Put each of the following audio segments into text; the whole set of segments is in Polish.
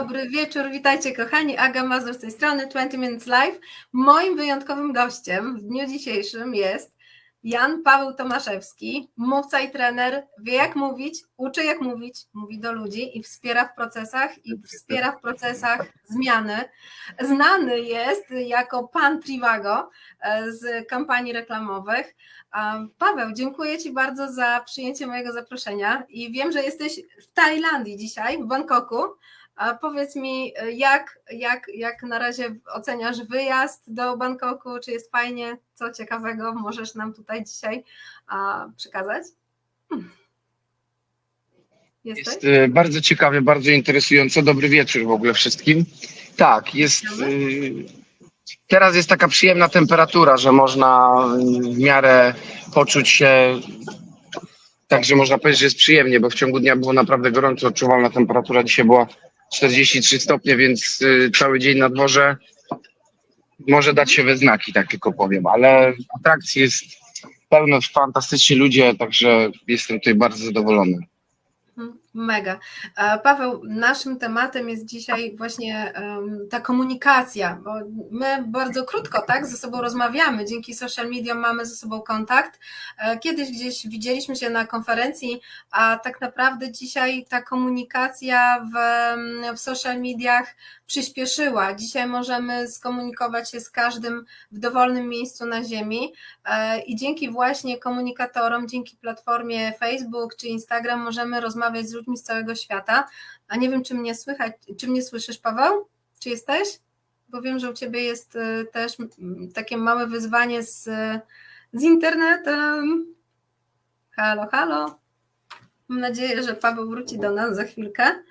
Dobry wieczór, witajcie kochani. Aga Mazur z tej strony 20 Minutes Live. Moim wyjątkowym gościem w dniu dzisiejszym jest Jan Paweł Tomaszewski, mówca i trener, wie jak mówić, uczy jak mówić, mówi do ludzi i wspiera w procesach i wspiera w procesach zmiany. Znany jest jako pan Trivago e, z kampanii reklamowych. Paweł, dziękuję Ci bardzo za przyjęcie mojego zaproszenia i wiem, że jesteś w Tajlandii dzisiaj, w Bangkoku. A powiedz mi, jak, jak, jak na razie oceniasz wyjazd do Bangkoku? Czy jest fajnie? Co ciekawego możesz nam tutaj dzisiaj a, przekazać? Hmm. Jesteś? Jest e, bardzo ciekawie, bardzo interesująco. Dobry wieczór w ogóle wszystkim. Tak, jest. E, Teraz jest taka przyjemna temperatura, że można e, w miarę poczuć się. Także można powiedzieć, że jest przyjemnie, bo w ciągu dnia było naprawdę gorąco. Odczuwalna temperatura dzisiaj była 43 stopnie, więc e, cały dzień na dworze może dać się we znaki, tak tylko powiem. Ale atrakcji jest pełno, fantastyczni ludzie, także jestem tutaj bardzo zadowolony. Mega. E, Paweł, naszym tematem jest dzisiaj właśnie ta komunikacja, bo my bardzo krótko tak, ze sobą rozmawiamy, dzięki social mediom mamy ze sobą kontakt. E, Kiedyś gdzieś widzieliśmy się na konferencji, a tak naprawdę dzisiaj ta komunikacja w, w social mediach przyspieszyła. Dzisiaj możemy skomunikować się z każdym w dowolnym miejscu na Ziemi e, i dzięki właśnie komunikatorom, dzięki platformie Facebook czy Instagram możemy rozmawiać z ludźmi z całego świata. A nie wiem, czy mnie słychać, czy mnie słyszysz, Paweł? Czy jesteś? Bo wiem, że u Ciebie jest e, też takie małe wyzwanie z, z internetem. Halo, halo. Mam nadzieję, że Paweł wróci do nas za chwilkę.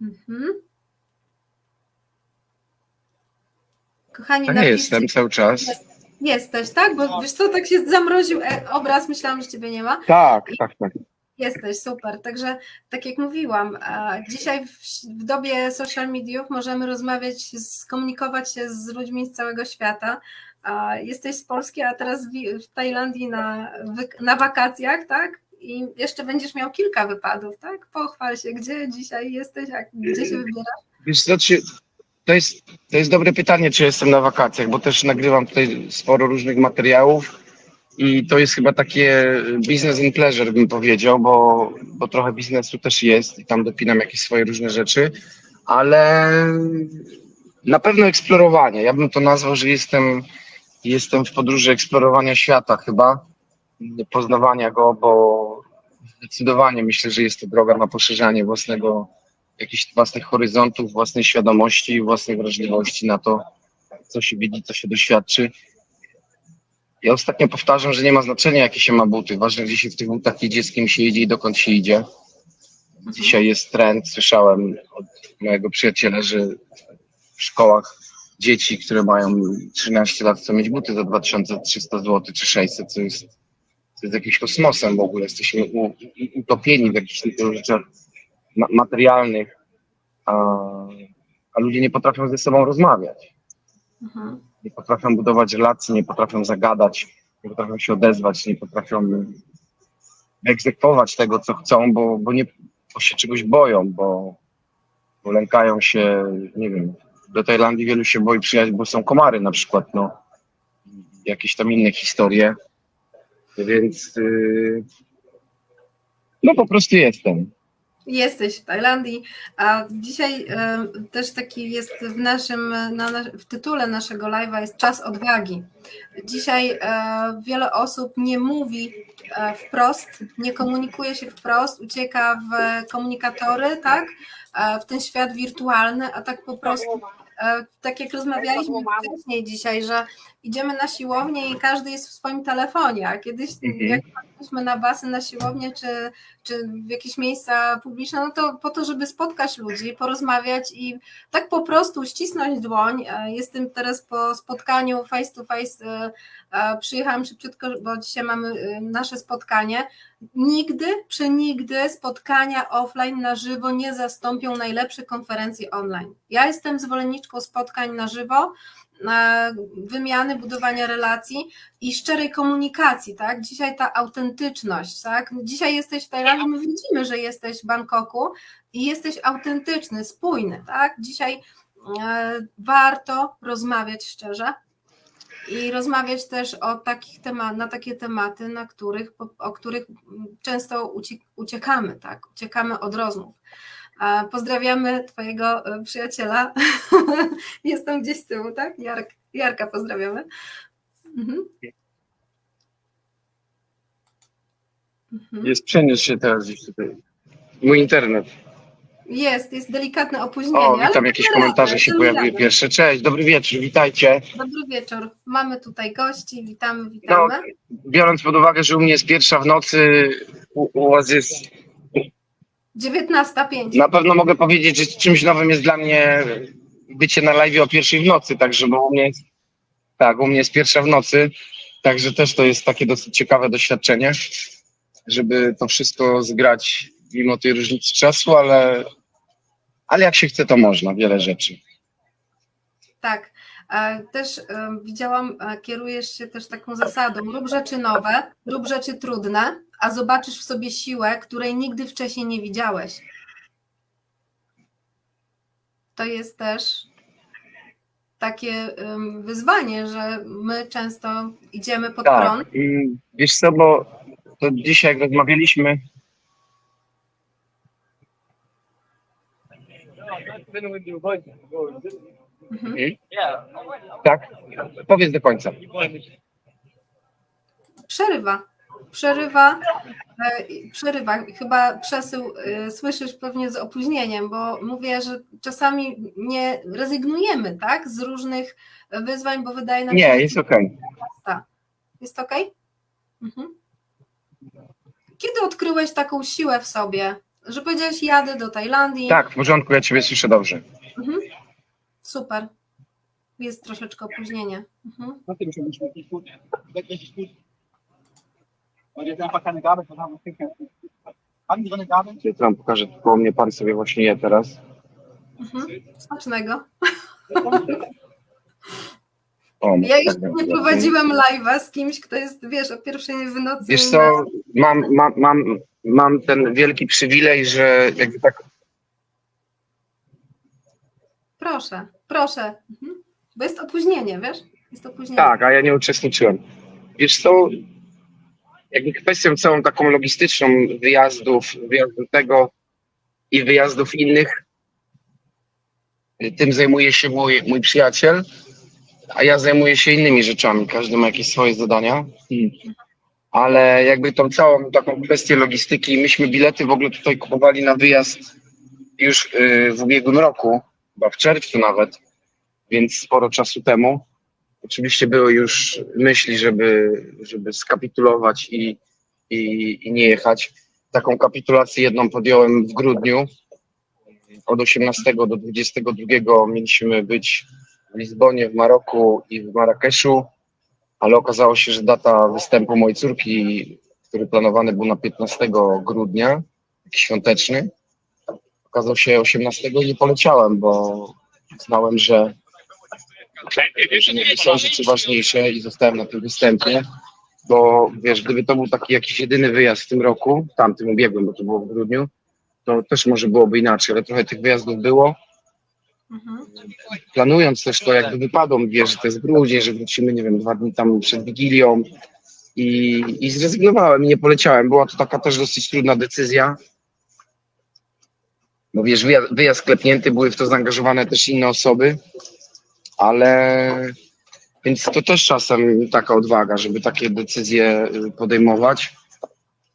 Mhm. Kochani, napiszcie- jestem cały czas. Jesteś, tak? Bo wiesz co, tak się zamroził e, obraz, myślałam, że ciebie nie ma. Tak, tak, tak. Jesteś, super. Także tak jak mówiłam, dzisiaj w, w dobie social mediów możemy rozmawiać, skomunikować się z ludźmi z całego świata. Jesteś z Polski, a teraz w, w Tajlandii na, na wakacjach, tak? I jeszcze będziesz miał kilka wypadów, tak? Pochwal się, gdzie dzisiaj jesteś, a gdzie się wybierasz? Wiesz co, czy, to, jest, to jest dobre pytanie, czy jestem na wakacjach, bo też nagrywam tutaj sporo różnych materiałów i to jest chyba takie business and pleasure, bym powiedział, bo, bo trochę biznesu też jest i tam dopinam jakieś swoje różne rzeczy, ale na pewno eksplorowanie. Ja bym to nazwał, że jestem, jestem w podróży eksplorowania świata chyba, poznawania go, bo zdecydowanie myślę, że jest to droga na poszerzanie własnego jakichś własnych horyzontów, własnej świadomości, własnej wrażliwości na to, co się widzi, co się doświadczy. Ja ostatnio powtarzam, że nie ma znaczenia, jakie się ma buty. Ważne, gdzie się w tych butach idzie, z kim się idzie i dokąd się idzie. Dzisiaj jest trend, słyszałem od mojego przyjaciela, że w szkołach dzieci, które mają 13 lat, chcą mieć buty za 2300 zł czy 600, co jest, co jest jakimś kosmosem w ogóle. Jesteśmy utopieni w jakichś tych rzeczach materialnych, a, a ludzie nie potrafią ze sobą rozmawiać. Mhm. Nie potrafią budować relacji, nie potrafią zagadać, nie potrafią się odezwać, nie potrafią egzekwować tego, co chcą, bo, bo, nie, bo się czegoś boją, bo, bo lękają się, nie wiem, do Tajlandii wielu się boi przyjechać, bo są komary na przykład, no. Jakieś tam inne historie. Więc yy, no po prostu jestem. Jesteś w Tajlandii, a dzisiaj e, też taki jest w naszym, na, w tytule naszego live'a jest czas odwagi. Dzisiaj e, wiele osób nie mówi e, wprost, nie komunikuje się wprost, ucieka w komunikatory, tak, w ten świat wirtualny, a tak po prostu, tak jak rozmawialiśmy wcześniej dzisiaj, że idziemy na siłownię i każdy jest w swoim telefonie, a kiedyś Mhm. jak chodziliśmy na basen, na siłownię, czy czy w jakieś miejsca publiczne, no to po to, żeby spotkać ludzi, porozmawiać i tak po prostu ścisnąć dłoń. E, Jestem teraz po spotkaniu face to face, e, e, przyjechałam szybciutko, bo dzisiaj mamy nasze spotkanie. Nigdy, przenigdy spotkania offline na żywo nie zastąpią najlepszych konferencji online. Ja jestem zwolenniczką spotkań na żywo, wymiany, budowania relacji i szczerej komunikacji, tak? Dzisiaj ta autentyczność, tak? Dzisiaj jesteś w Tajlandii, my widzimy, że jesteś w Bangkoku i jesteś autentyczny, spójny, tak? Dzisiaj e, warto rozmawiać szczerze i rozmawiać też o takich temat, na takie tematy, na których, o których często ucie- uciekamy, tak? Uciekamy od rozmów. Pozdrawiamy Twojego e, przyjaciela. Jestem gdzieś z tyłu, tak? Jarek, Jarka pozdrawiamy. Mhm. Mhm. Jest, przeniósł się teraz gdzieś tutaj. Mój internet. Jest, jest delikatne opóźnienie. O, ale witam, jakieś damy komentarze się pojawiły pierwsze. Cześć, dobry wieczór, witajcie. Dobry wieczór. Mamy tutaj gości, witamy, No, witamy. biorąc pod uwagę, że u mnie jest pierwsza w nocy, u, u was jest 19.05. Na pewno mogę powiedzieć, że czymś nowym jest dla mnie bycie na live o pierwszej w nocy, także bo u mnie jest, tak, u mnie jest pierwsza w nocy, także też to jest takie dosyć ciekawe doświadczenie, żeby to wszystko zgrać mimo tej różnicy czasu, ale, ale jak się chce, to można, wiele rzeczy. Tak. E, Też e, widziałam, e, kierujesz się też taką zasadą, rób rzeczy nowe, rób rzeczy trudne, a zobaczysz w sobie siłę, której nigdy wcześniej nie widziałeś. To jest też takie wyzwanie, że my często idziemy pod prąd. Tak, i wiesz co, bo to dzisiaj jak rozmawialiśmy, Mhm. tak, powiedz do końca. Przerywa. Przerywa, e, przerywa. Chyba przesył e, słyszysz pewnie z opóźnieniem, bo mówię, że czasami nie rezygnujemy, tak, z różnych wyzwań, bo wydaje nam się, Nie, jest okej. jest ok? Mhm. Kiedy odkryłeś taką siłę w sobie, że powiedziałeś, jadę do Tajlandii? Tak, w porządku, ja ciebie słyszę dobrze. Mhm. Super. Jest troszeczkę opóźnienie. Mhm. No? Ja wam pokażę, koło mnie pan sobie właśnie je teraz. Mhm. Smacznego. O, Ja już tak, nie prowadziłam live'a z kimś, kto jest, wiesz, o pierwszej w nocy. Wiesz co, mam, mam, mam, mam ten wielki przywilej, że jakby tak, Proszę, proszę. Mhm. Bo jest opóźnienie, wiesz? Jest opóźnienie. tak, a ja nie uczestniczyłem. Wiesz co, jakby kwestią całą taką logistyczną wyjazdów, wyjazdu tego i wyjazdów innych, tym zajmuje się mój, mój przyjaciel, a ja zajmuję się innymi rzeczami. Każdy ma jakieś swoje zadania. Ale jakby tą całą taką kwestię logistyki, myśmy bilety w ogóle tutaj kupowali na wyjazd już y, w ubiegłym roku, chyba w czerwcu nawet, więc sporo czasu temu. Oczywiście były już myśli, żeby, żeby skapitulować i, i, i nie jechać. Taką kapitulację jedną podjąłem w grudniu. Od 18 do 22 mieliśmy być w Lizbonie, w Maroku i w Marrakeszu, ale okazało się, że data występu mojej córki, który planowany był na 15 grudnia, świąteczny, okazał się 18 i nie poleciałem, bo znałem, że że nie są rzeczy ważniejsze i zostałem na tym występie, bo wiesz, gdyby to był taki jakiś jedyny wyjazd w tym roku, tamtym ubiegłym, bo to było w grudniu, to też może byłoby inaczej, ale trochę tych wyjazdów było. Mhm. Planując też to, jakby wypadło, wiesz, że to jest grudzień, że wrócimy, nie wiem, dwa dni tam przed Wigilią i, i zrezygnowałem i nie poleciałem. Była to taka też dosyć trudna decyzja, bo wiesz, wyjazd, wyjazd sklepnięty, były w to zaangażowane też inne osoby, ale więc to też czasem taka odwaga, żeby takie decyzje y, podejmować.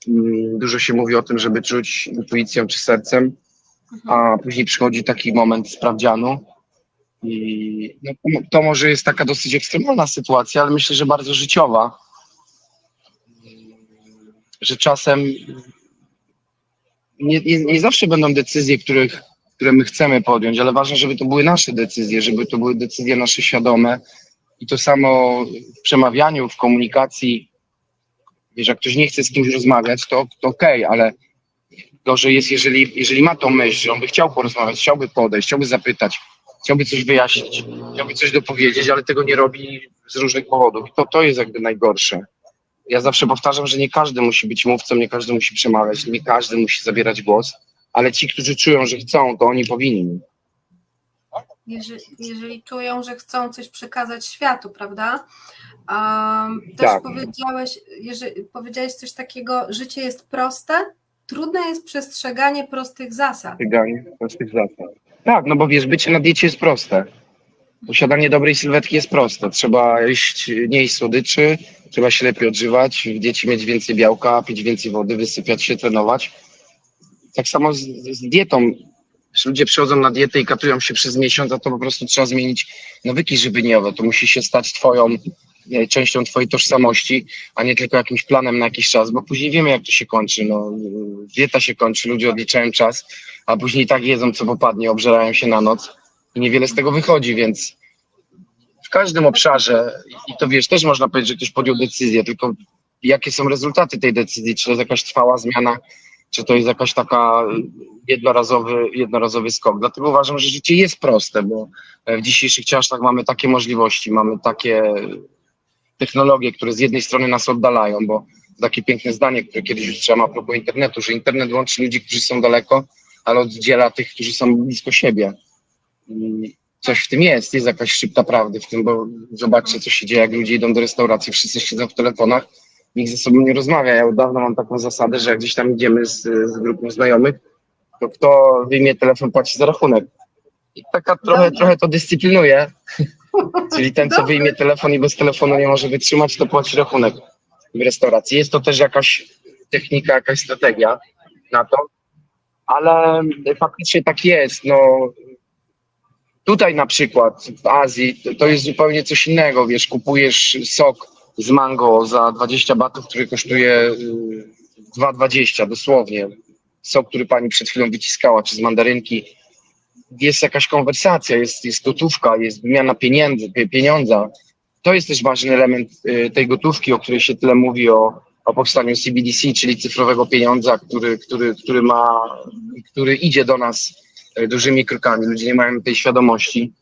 Mm, Dużo się mówi o tym, żeby czuć intuicją czy sercem, a później przychodzi taki moment sprawdzianu. I no, to- to może jest taka dosyć ekstremalna sytuacja, ale myślę, że bardzo życiowa. Że czasem nie, nie, nie zawsze będą decyzje, których, które my chcemy podjąć, ale ważne, żeby to były nasze decyzje, żeby to były decyzje nasze świadome. I to samo w przemawianiu, w komunikacji. Wiesz, jak ktoś nie chce z kimś rozmawiać, to, to okej, ale gorzej jest, jeżeli, jeżeli ma tą myśl, że on by chciał porozmawiać, chciałby podejść, chciałby zapytać, chciałby coś wyjaśnić, chciałby coś dopowiedzieć, ale tego nie robi z różnych powodów. I to, to jest jakby najgorsze. Ja zawsze powtarzam, że nie każdy musi być mówcą, nie każdy musi przemawiać, nie każdy musi zabierać głos, ale ci, którzy czują, że chcą, to oni powinni. jeżeli, jeżeli czują, że chcą coś przekazać światu, prawda? Um, też Tak. powiedziałeś, jeżeli, powiedziałeś coś takiego, życie jest proste, trudne jest przestrzeganie prostych zasad. Bieganie prostych zasad. Tak, no bo wiesz, bycie na diecie jest proste. Posiadanie dobrej sylwetki jest proste. Trzeba jeść, nie jeść słodyczy, trzeba się lepiej odżywać, w diecie mieć więcej białka, pić więcej wody, wysypiać się, trenować. Tak samo z, z dietą. Ludzie przychodzą na dietę i katują się przez miesiąc, a to po prostu trzeba zmienić nawyki żywieniowe. To musi się stać twoją, częścią twojej tożsamości, a nie tylko jakimś planem na jakiś czas, bo później wiemy, jak to się kończy. No, dieta się kończy, ludzie odliczają czas, a później tak jedzą, co popadnie, obżerają się na noc i niewiele z tego wychodzi, więc w każdym obszarze, i to wiesz, też można powiedzieć, że ktoś podjął decyzję, tylko jakie są rezultaty tej decyzji, czy to jest jakaś trwała zmiana, czy to jest jakaś taka jednorazowy, jednorazowy skok. Dlatego uważam, że życie jest proste, bo w dzisiejszych czasach mamy takie możliwości, mamy takie technologie, które z jednej strony nas oddalają, bo takie piękne zdanie, które kiedyś usłyszałem a propos internetu, że internet łączy ludzi, którzy są daleko, ale oddziela tych, którzy są blisko siebie. Coś w tym jest, jest jakaś szczypta prawdy w tym, bo zobaczcie, co się dzieje, jak ludzie idą do restauracji, wszyscy siedzą w telefonach, nikt ze sobą nie rozmawia. Ja od dawna mam taką zasadę, że jak gdzieś tam idziemy z, z grupą znajomych, to kto wyjmie telefon, płaci za rachunek. I taka trochę, trochę to dyscyplinuje. Czyli ten, co wyjmie telefon i bez telefonu nie może wytrzymać, to płaci rachunek w restauracji. Jest to też jakaś technika, jakaś strategia na to, ale faktycznie tak jest. No, tutaj na przykład w Azji to- jest zupełnie coś innego. Wiesz, kupujesz sok z mango za 20 batów, który kosztuje y, 2,20 dosłownie. Sok, który pani przed chwilą wyciskała, czy z mandarynki. Jest jakaś konwersacja, jest, jest gotówka, jest wymiana pieniędzy, pie- pieniądza. To jest też ważny element y, tej gotówki, o której się tyle mówi o, o powstaniu CBDC, czyli cyfrowego pieniądza, który, który, który ma, który idzie do nas y, dużymi krokami. Ludzie nie mają tej świadomości,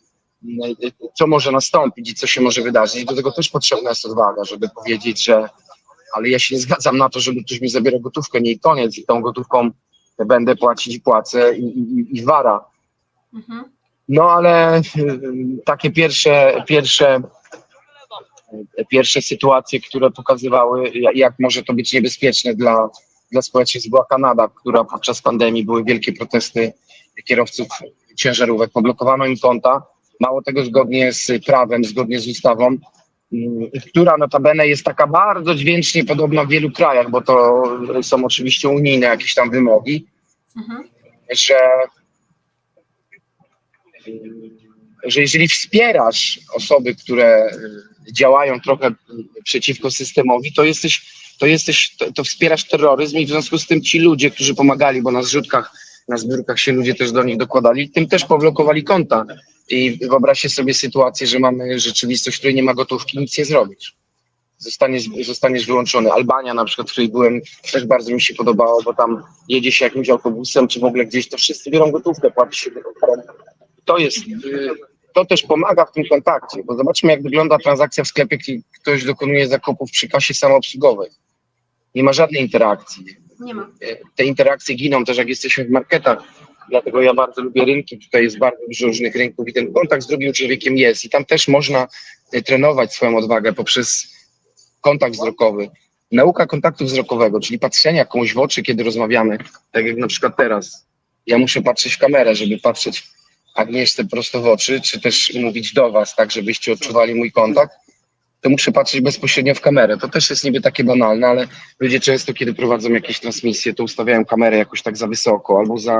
y, co może nastąpić i co się może wydarzyć. Do tego też potrzebna jest odwaga, żeby powiedzieć, że ale ja się nie zgadzam na to, żeby ktoś mi zabierał gotówkę, nie i koniec. I tą gotówką będę płacić i płacę i, i, i wara. Mhm. No ale y, takie pierwsze, pierwsze, pierwsze sytuacje, które pokazywały, ja- jak może to być niebezpieczne dla, dla społeczeństw, była Kanada, która podczas pandemii były wielkie protesty kierowców ciężarówek. Poblokowano im konta. Mało tego, zgodnie z prawem, zgodnie z ustawą, y, która notabene jest taka bardzo dźwięcznie podobna w wielu krajach, bo to są oczywiście unijne jakieś tam wymogi, Mhm. że że jeżeli wspierasz osoby, które y, działają trochę y, przeciwko systemowi, to jesteś, to jesteś, to, to wspierasz terroryzm i w związku z tym ci ludzie, którzy pomagali, bo na zrzutkach, na zbiórkach się ludzie też do nich dokładali, tym też poblokowali konta. I wyobraźcie sobie sytuację, że mamy rzeczywistość, w której nie ma gotówki, nic nie zrobisz. Zostaniesz, zostaniesz wyłączony. Albania na przykład, w której byłem, też bardzo mi się podobało, bo tam jedzie się jakimś autobusem, czy w ogóle gdzieś, to wszyscy biorą gotówkę, płaci się gotówką to jest, y, to też pomaga w tym kontakcie, bo zobaczmy, jak wygląda transakcja w sklepie, kiedy ktoś dokonuje zakupów przy kasie samoobsługowej. Nie ma żadnej interakcji. Nie ma. Y, Te interakcje giną też, jak jesteśmy w marketach, dlatego ja bardzo lubię rynki, tutaj jest bardzo dużo różnych rynków i ten kontakt z drugim człowiekiem jest i tam też można y, trenować swoją odwagę poprzez kontakt wzrokowy. Nauka kontaktu wzrokowego, czyli patrzenia komuś w oczy, kiedy rozmawiamy, tak jak na przykład teraz. Ja muszę patrzeć w kamerę, żeby patrzeć Agnieszce prosto w oczy, czy też mówić do was, tak żebyście odczuwali mój kontakt, to muszę patrzeć bezpośrednio w kamerę. To też jest niby takie banalne, ale ludzie często, kiedy prowadzą jakieś transmisje, to ustawiają kamerę jakoś tak za wysoko albo za,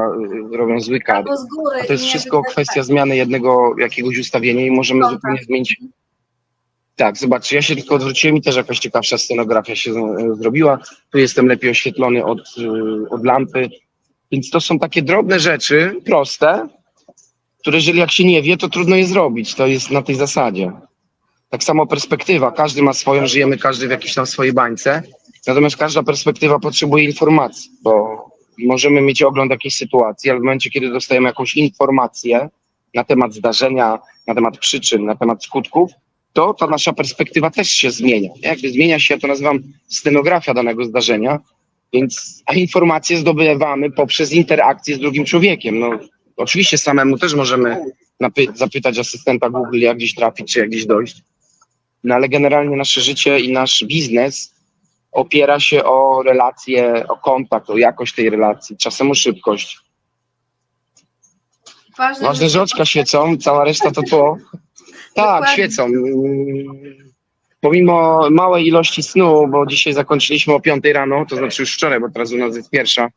y, robią zły kadr. Albo z góry. A to jest wszystko kwestia zmiany jednego jakiegoś ustawienia i możemy zupełnie zmienić. Tak, zobaczcie, ja się tylko odwróciłem i też jakaś ciekawsza scenografia się e, zrobiła. Tu jestem lepiej oświetlony od, y, od lampy. Więc to są takie drobne rzeczy, proste, które jeżeli jak się nie wie, to trudno je zrobić. To jest na tej zasadzie. Tak samo perspektywa. Każdy ma swoją, żyjemy każdy w jakiejś tam swojej bańce. Natomiast każda perspektywa potrzebuje informacji, bo możemy mieć ogląd jakiejś sytuacji, ale w momencie, kiedy dostajemy jakąś informację na temat zdarzenia, na temat przyczyn, na temat skutków, to ta nasza perspektywa też się zmienia. Jakby zmienia się, to nazywam scenografia danego zdarzenia Więc a informacje zdobywamy poprzez interakcję z drugim człowiekiem. No, oczywiście samemu też możemy zapytać asystenta Google, jak gdzieś trafić, czy jak gdzieś dojść. No ale generalnie nasze życie i nasz biznes opiera się o relacje, o kontakt, o jakość tej relacji, czasem o szybkość. Ważne, Ważne, że oczka świecą, cała reszta to tło. Tak, Dokładnie. świecą. Pomimo małej ilości snu, bo dzisiaj zakończyliśmy o 5 rano, to znaczy już wczoraj, bo teraz u nas jest pierwsza.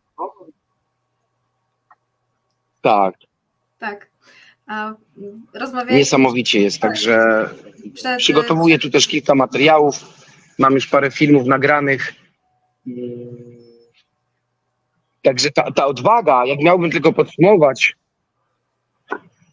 Tak, Tak. Rozmawialiśmy niesamowicie jest, także przed, przygotowuję tu też kilka materiałów, mam już parę filmów nagranych. Także ta, ta odwaga, jak miałbym tylko podsumować.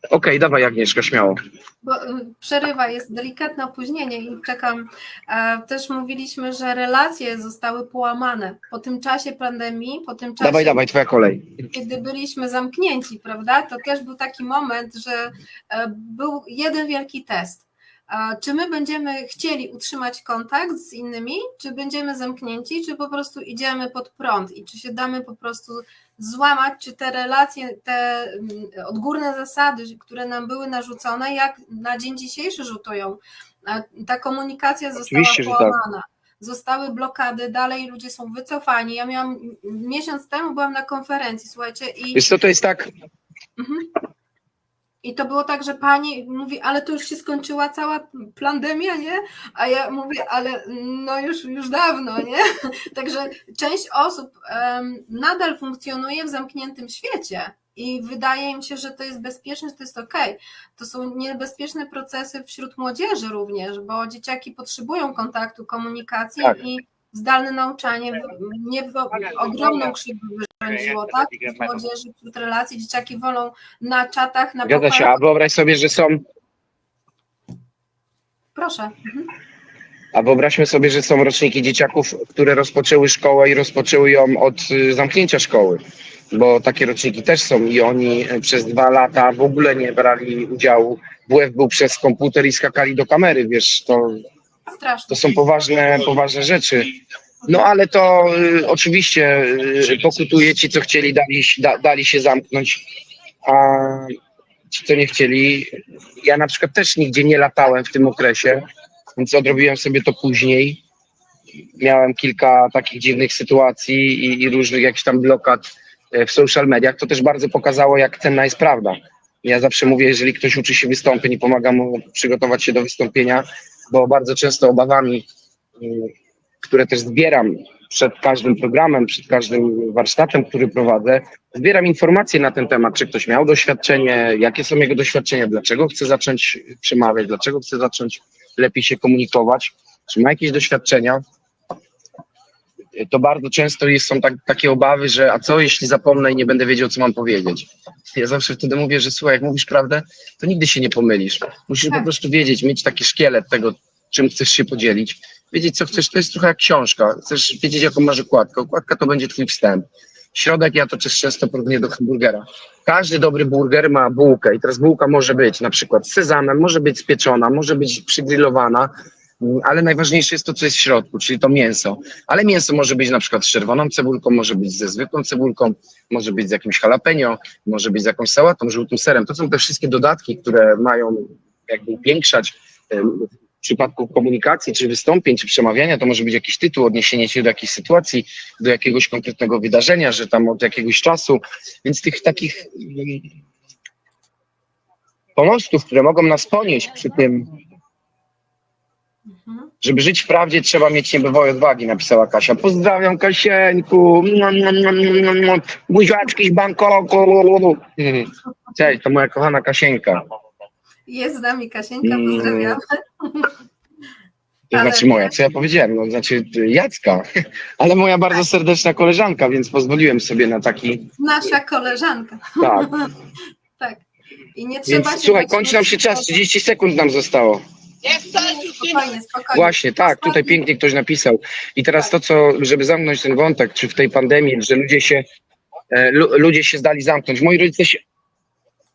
Okej, dawaj Agnieszka, śmiało. Bo y, przerywa, jest delikatne opóźnienie i czekam. E, Też mówiliśmy, że relacje zostały połamane po tym czasie pandemii, po tym czasie, Dawaj, dawaj, twoja kolej. kiedy byliśmy zamknięci, prawda? To też był taki moment, że e, był jeden wielki test. E, Czy my będziemy chcieli utrzymać kontakt z innymi, czy będziemy zamknięci, czy po prostu idziemy pod prąd i czy się damy po prostu złamać, czy te relacje, te mm, odgórne zasady, które nam były narzucone, jak na dzień dzisiejszy rzutują. Ta komunikacja została Oczywiście, tak. połamana. Zostały blokady, dalej ludzie są wycofani. Ja miałam miesiąc temu byłam na konferencji, słuchajcie, i Wiesz co, to jest tak, Mhm. I to było tak, że pani mówi, ale to już się skończyła cała pandemia, nie? A ja mówię, ale no już, już dawno, nie? Także część osób em, nadal funkcjonuje w zamkniętym świecie i wydaje im się, że to jest bezpieczne, że to jest okej. To są niebezpieczne procesy wśród młodzieży również, bo dzieciaki potrzebują kontaktu, komunikacji Tak. i zdalne nauczanie nie w ogromną krzywdę wyrządziło, tak? Wśród młodzieży, wśród relacji, dzieciaki wolą na czatach, na zgadza się, a wyobraź sobie, że są, Proszę. Mhm. a wyobraźmy sobie, że są roczniki dzieciaków, które rozpoczęły szkołę i rozpoczęły ją od y, zamknięcia szkoły, bo takie roczniki też są i oni y, przez dwa lata w ogóle nie brali udziału. WF był przez komputer i skakali do kamery, wiesz, to, Strasznie. to są poważne, poważne rzeczy. No ale to y, oczywiście y, pokutuje ci, co chcieli, dali, da, dali się zamknąć, a ci, co nie chcieli. Ja na przykład też nigdzie nie latałem w tym okresie, więc odrobiłem sobie to później. Miałem kilka takich dziwnych sytuacji i, i różnych jakichś tam blokad e, w social mediach. To też bardzo pokazało, jak cenna jest prawda. Ja zawsze mówię, jeżeli ktoś uczy się wystąpień i pomaga mu przygotować się do wystąpienia, bo bardzo często obawami, mm, które też zbieram przed każdym programem, przed każdym warsztatem, który prowadzę, zbieram informacje na ten temat, czy ktoś miał doświadczenie, jakie są jego doświadczenia, dlaczego chce zacząć przemawiać, dlaczego chce zacząć lepiej się komunikować, czy ma jakieś doświadczenia. To bardzo często jest, są tak, takie obawy, że a co jeśli zapomnę i nie będę wiedział, co mam powiedzieć. Ja zawsze wtedy mówię, że słuchaj, jak mówisz prawdę, to nigdy się nie pomylisz. Musisz Tak. po prostu wiedzieć, mieć taki szkielet tego, czym chcesz się podzielić. Wiedzieć, co chcesz, to jest trochę jak książka. Chcesz wiedzieć, jaką masz okładkę. Okładka to będzie twój wstęp. Środek ja to często porównuję do hamburgera. Każdy dobry burger ma bułkę i teraz bułka może być na przykład z sezamem, może być spieczona, może być przygrillowana, ale najważniejsze jest to, co jest w środku, czyli to mięso. Ale mięso może być na przykład z czerwoną cebulką, może być ze zwykłą cebulką, może być z jakimś jalapeno, może być z jakąś sałatą, żółtym serem. To są te wszystkie dodatki, które mają jakby upiększać w przypadku komunikacji, czy wystąpień, czy przemawiania, to może być jakiś tytuł, odniesienie się do jakiejś sytuacji, do jakiegoś konkretnego wydarzenia, że tam od jakiegoś czasu. Więc tych takich mm, pomostów, które mogą nas ponieść przy tym, Mhm. żeby żyć w prawdzie, trzeba mieć niebywałej odwagi, napisała Kasia. Pozdrawiam Kasieńku. Mua, mua, mua. Buziaczki z Bangkoku. Mhm. Cześć, to moja kochana Kasieńka. Jest z nami Kasieńka, Mm. pozdrawiamy. To Ale- znaczy moja, co ja powiedziałem? No, znaczy y, Jacka, ale moja bardzo serdeczna koleżanka, więc pozwoliłem sobie na taki. Nasza koleżanka. Tak. Tak. I nie trzeba Więc się słuchaj, kończy nam się czas, 30 sekund nam zostało. Spokojnie, spokojnie. Właśnie, tak, tutaj pięknie ktoś napisał. I teraz to, co, żeby zamknąć ten wątek, czy w tej pandemii, że ludzie się, e, lu, ludzie się zdali zamknąć. Moi rodzice się,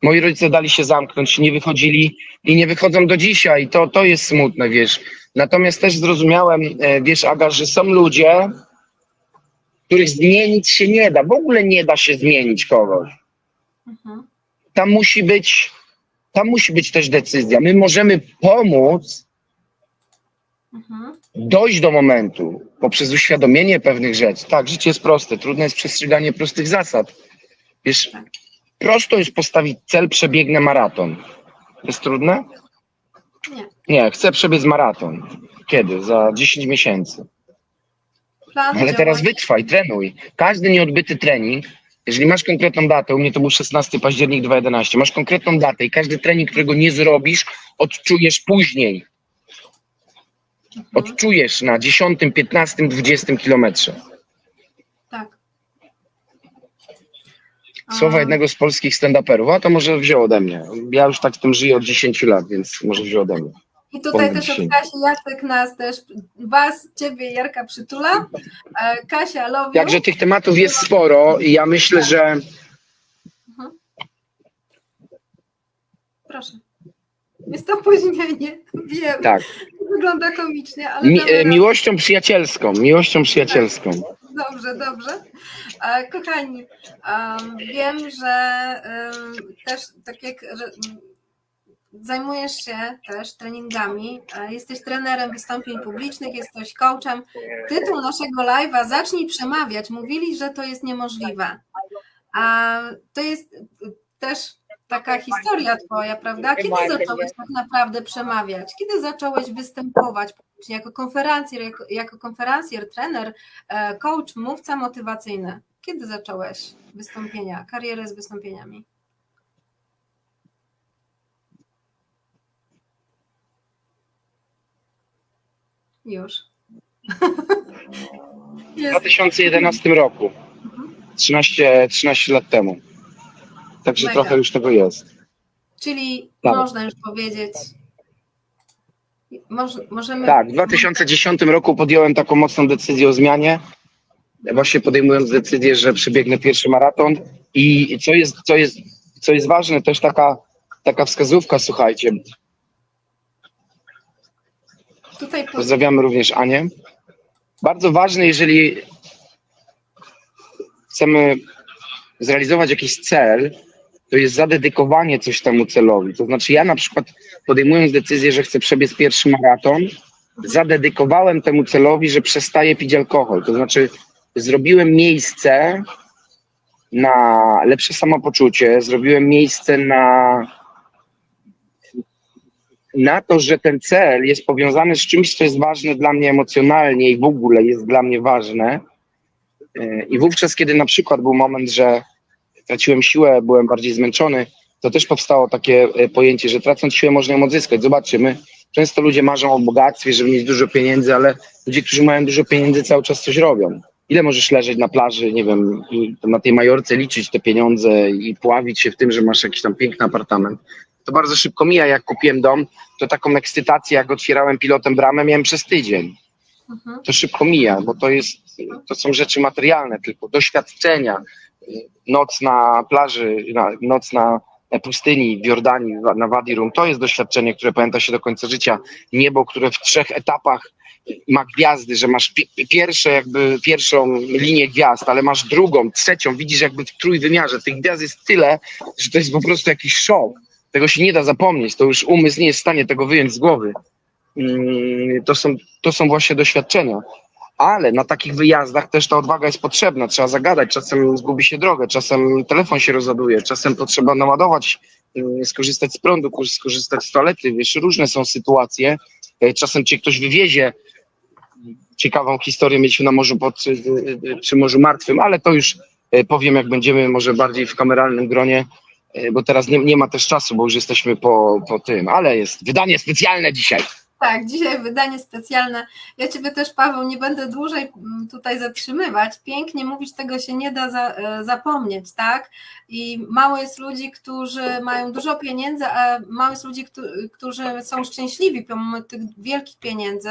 moi rodzice dali się zamknąć, nie wychodzili i nie wychodzą do dzisiaj. To, to jest smutne, wiesz. Natomiast też zrozumiałem, e, wiesz, Aga, że są ludzie, których zmienić się nie da. W ogóle nie da się zmienić kogoś. Mhm. Tam musi być, tam musi być też decyzja. My możemy pomóc Mhm. dojść do momentu poprzez uświadomienie pewnych rzeczy. Tak, życie jest proste, trudne jest przestrzeganie prostych zasad. Wiesz, Tak. prosto jest postawić cel, przebiegnę maraton. Jest trudne? Nie. Nie, chcę przebiec maraton. Kiedy? Za 10 miesięcy. Plan Ale teraz działań- wytrwaj, trenuj. Każdy nieodbyty trening, jeżeli masz konkretną datę, u mnie to był 16 październik 2011, masz konkretną datę i każdy trening, którego nie zrobisz, odczujesz później. Odczujesz na 10, 15, 20 kilometrze. Tak. Słowa jednego z polskich stand-uperów, a to może wziął ode mnie. Ja już tak w tym żyję od 10 lat, więc może wziął ode mnie. I tutaj też od Kasi Jacek nas też, was, ciebie Jarka przytula. E, Kasia, love you. Także tych tematów jest sporo i ja myślę, że Proszę. Jest to opóźnienie, wiem. tak, Wygląda komicznie, ale mi, e, miłością przyjacielską, miłością przyjacielską. Dobrze, dobrze. E, Kochani, em, wiem, że też tak jak że, zajmujesz się też treningami, e, jesteś trenerem wystąpień publicznych, jesteś coachem. Tytuł naszego live'a Zacznij przemawiać. Mówili, że to jest niemożliwe. A to jest też taka historia twoja, prawda? Kiedy zacząłeś tak naprawdę przemawiać? Kiedy zacząłeś występować publicznie jako konferencjer, jako, jako konferencjer, trener, e, coach, mówca motywacyjny? Kiedy zacząłeś wystąpienia, karierę z wystąpieniami? Już. W Jest. 2011 roku, 13, 13 lat temu. Także Mega. trochę już tego jest. Czyli Tak. można już powiedzieć. Moż, możemy. Tak, w 2010 roku podjąłem taką mocną decyzję o zmianie. Właśnie podejmując decyzję, że przebiegnę pierwszy maraton. I co jest, co jest, co jest ważne, też taka, taka wskazówka, słuchajcie. Tutaj po, Pozdrawiamy również Anię. Bardzo ważne, jeżeli chcemy zrealizować jakiś cel, to jest zadedykowanie coś temu celowi. To znaczy, ja na przykład podejmując decyzję, że chcę przebiec pierwszy maraton, zadedykowałem temu celowi, że przestaję pić alkohol. To znaczy, zrobiłem miejsce na lepsze samopoczucie, zrobiłem miejsce na, na to, że ten cel jest powiązany z czymś, co jest ważne dla mnie emocjonalnie i w ogóle jest dla mnie ważne. Yy, I wówczas, kiedy na przykład był moment, że traciłem siłę, byłem bardziej zmęczony, to też powstało takie e, pojęcie, że tracąc siłę można ją odzyskać. Zobaczcie, my często ludzie marzą o bogactwie, żeby mieć dużo pieniędzy, ale ludzie, którzy mają dużo pieniędzy, cały czas coś robią. Ile możesz leżeć na plaży, nie wiem, na tej majorce liczyć te pieniądze i pławić się w tym, że masz jakiś tam piękny apartament. To bardzo szybko mija. Jak kupiłem dom, to taką ekscytację, jak otwierałem pilotem bramę, miałem przez tydzień Mhm. to szybko mija, bo to jest, to są rzeczy materialne tylko, doświadczenia. Noc na plaży, noc na pustyni w Jordanii, na Wadi Rum, to jest doświadczenie, które pamięta się do końca życia. Niebo, które w trzech etapach ma gwiazdy, że masz pi- pierwsze jakby pierwszą linię gwiazd, ale masz drugą, trzecią, widzisz jakby w trójwymiarze. Tych gwiazd jest tyle, że to jest po prostu jakiś szok. Tego się nie da zapomnieć, to już umysł nie jest w stanie tego wyjąć z głowy. Mm, To są, to są właśnie doświadczenia. Ale na takich wyjazdach też ta odwaga jest potrzebna. Trzeba zagadać, czasem zgubi się drogę, czasem telefon się rozładuje, czasem potrzeba naładować, mm, skorzystać z prądu, kor- skorzystać z toalety. Wiesz, różne są sytuacje. E, Czasem cię ktoś wywiezie. Ciekawą historię mieliśmy na Morzu pod, y, y, przy Morzu Martwym, ale to już e, powiem, jak będziemy może bardziej w kameralnym gronie, e, bo teraz nie, nie ma też czasu, bo już jesteśmy po, po tym, ale jest wydanie specjalne dzisiaj. Tak, dzisiaj wydanie specjalne. Ja Ciebie też, Paweł, nie będę dłużej mm, tutaj zatrzymywać. Pięknie mówić, tego się nie da za, e, zapomnieć, tak? I mało jest ludzi, którzy mają dużo pieniędzy, a mało jest ludzi, któ- którzy są szczęśliwi pomimo tych wielkich pieniędzy.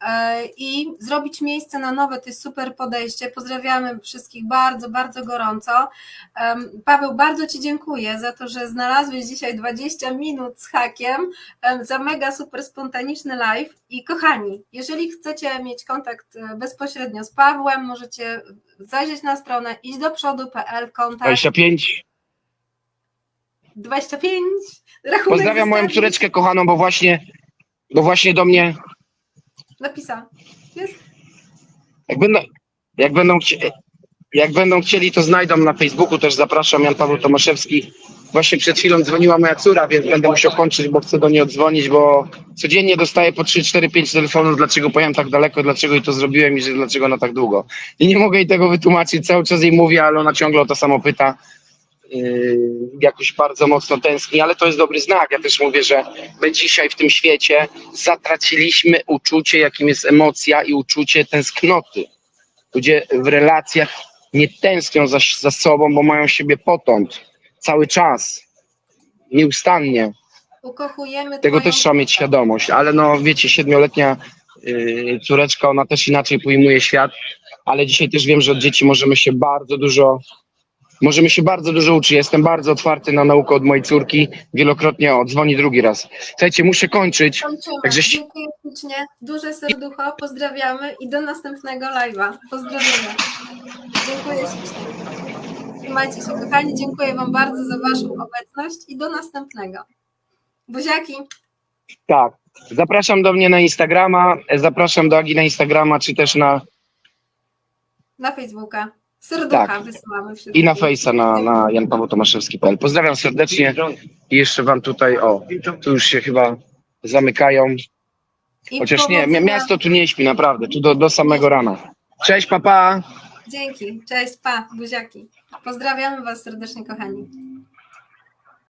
E, I zrobić miejsce na nowe to jest super podejście. Pozdrawiamy wszystkich bardzo, bardzo gorąco. Paweł, bardzo Ci dziękuję za to, że znalazłeś dzisiaj 20 minut z hakiem em, za mega super spontaniczne techniczny live i kochani, jeżeli chcecie mieć kontakt e, bezpośrednio z Pawłem, możecie zajrzeć na stronę iść do przodu.pl, kontakt 25. 25, rachunek Pozdrawiam moją córeczkę kochaną, bo właśnie, bo właśnie do mnie, Napisał. Jest? jak będą, jak będą, jak będą chcieli, to znajdą na Facebooku, też zapraszam, Jan Paweł Tomaszewski. Właśnie przed chwilą dzwoniła moja córa, więc będę musiał kończyć, bo chcę do niej odzwonić, bo codziennie dostaję po 3, 4, 5 telefonów, dlaczego pojechałem tak daleko, dlaczego i to zrobiłem i że dlaczego na tak długo. I nie mogę jej tego wytłumaczyć, cały czas jej mówię, ale ona ciągle o to samo pyta. Yy, jakoś bardzo mocno tęskni, ale to jest dobry znak. Ja też mówię, że my dzisiaj w tym świecie zatraciliśmy uczucie, jakim jest emocja i uczucie tęsknoty. Ludzie w relacjach nie tęsknią za, za sobą, bo mają siebie potąd cały czas, nieustannie. Ukochujemy Tego twoją... też trzeba mieć świadomość, ale no wiecie, siedmioletnia yy, córeczka, ona też inaczej pojmuje świat, ale dzisiaj też wiem, że od dzieci możemy się bardzo dużo Możemy się bardzo dużo uczyć. Jestem bardzo otwarty na naukę od mojej córki. Wielokrotnie o, dzwoni drugi raz. Słuchajcie, muszę kończyć. Kończymy. Także- Dziękuję ślicznie. Duże serducho. Pozdrawiamy i do następnego live'a. Pozdrawiamy. Dziękuję ślicznie. Trzymajcie się, kochani. Dziękuję Wam bardzo za Waszą obecność i do następnego. Buziaki. Tak. Zapraszam do mnie na Instagrama, zapraszam do Agi na Instagrama, czy też na Na Facebooka. Serducha Tak. wysyłamy wszystkim. i na Face'a na, na janpawełtomaszewski.pl. Pozdrawiam serdecznie i jeszcze wam tutaj, o, tu już się chyba zamykają, chociaż nie, miasto tu nie śpi, naprawdę, tu do, do samego rana. Cześć, papa! Dzięki. Cześć, pa, buziaki. Pozdrawiamy Was serdecznie, kochani.